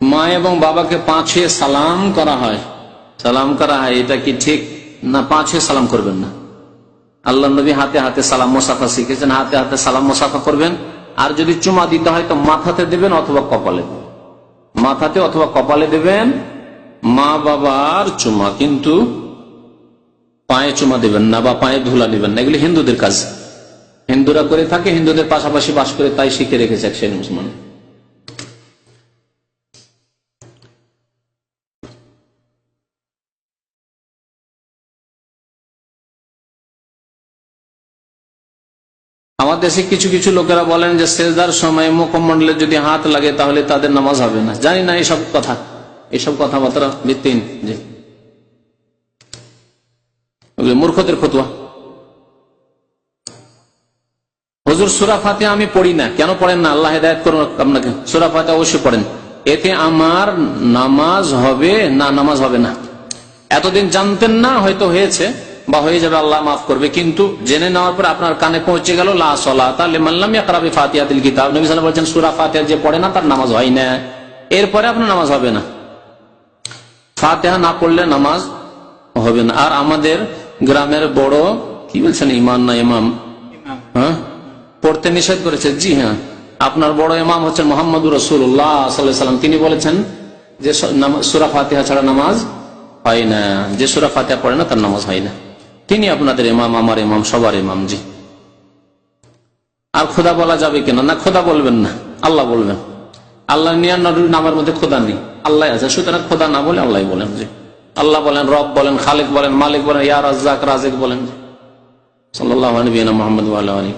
মা এবং বাবাকে পাঁচে সালাম করা হয়। সালাম করা হয়, এটা কি ঠিক? না, পাঁচে সালাম করবেন না। আল্লাহ নবী হাতে হাতে সালাম মোসাফা শিখেছেন, হাতে হাতে সালাম মোসাফা করবেন। আর যদি চুমা দিতে হয়, তো মাথাতে দেবেন অথবা কপালে। মাথাতে অথবা কপালে দেবেন, মা বাবার চুমা, কিন্তু পায়ে চুমা দেবেন না বা পায়ে ধুলা দেবেন না। এগুলি হিন্দুদের কাজ। হিন্দুরা করে থাকে, হিন্দুদের পাশাপাশি বাস করে, তাই শিখে রেখেছে এক মুসলমান। আমার দেশে কিছু কিছু লোকেরা বলেন যে সেজদার সময় মুখমন্ডলে যদি হাত লাগে তাহলে তাদের নামাজ হবে না। জানি না এইসব কথা। এইসব কথাবার্তা ভিত্তিহীন জি মূর্খদের ফতুয়া। হজুর, সুরা ফাতে আমি পড়ি না। কেন পড়েন না? আল্লাহ হেদায়ত করুন আপনাকে। সুরা ফাতে অবশ্যই পড়েন। এতে আমার নামাজ হবে না, নামাজ হবে না। এতদিন জানতেন না, হয়তো হয়েছে। বা হয়ে যাবে আল্লাহ মাফ করবে। কিন্তু জেনে নেওয়ার পর আপনার কানে পৌঁছে গেল লা সলা তাহলে মানলাম ইয়াকরাবি ফাতিহাতিল কিতাব। নবী সাল্লাল্লাহু আলাইহি বলছেন সূরা ফাতিহা যে পড়ে না তার নামাজ হয় না। এরপরে আপনার নামাজ হবে না। ফাতিহা না পড়লে নামাজ হবে না। আর আমাদের গ্রামের বড় কি বলছেন ইমান না ইমাম? হ্যাঁ? পড়তে নিষেধ করেছে। জি হ্যাঁ। আপনার বড় ইমাম হচ্ছেন মোহাম্মদ রসুল্লাহ সাল্লাম তিনি বলেছেন যে সুরা ফাতিহা ছাড়া নামাজ হয় না। যে সুরা ফাতিহা পড়ে না তার নামাজ হয় না। তিনি আপনাদের ইমাম, আমার এমাম সবার ইমাম, জি। আর খোদা বলা যাবে কেন? না, খোদা বলবেন না, আল্লাহ বলবেন। আল্লাহ নিয়ানব্বই নামের মধ্যে খোদা নেই, আল্লাহ আছে। সুতরাং খোদা না বলে আল্লাহ বলেন, জি। আল্লাহ বলেন, রব বলেন, খালেক বলেন, মালিক বলেন ইয়ার রাজ্জাক, রাজেক বলেন সাল্লাহ মোহাম্মদ আল্লাহ আলী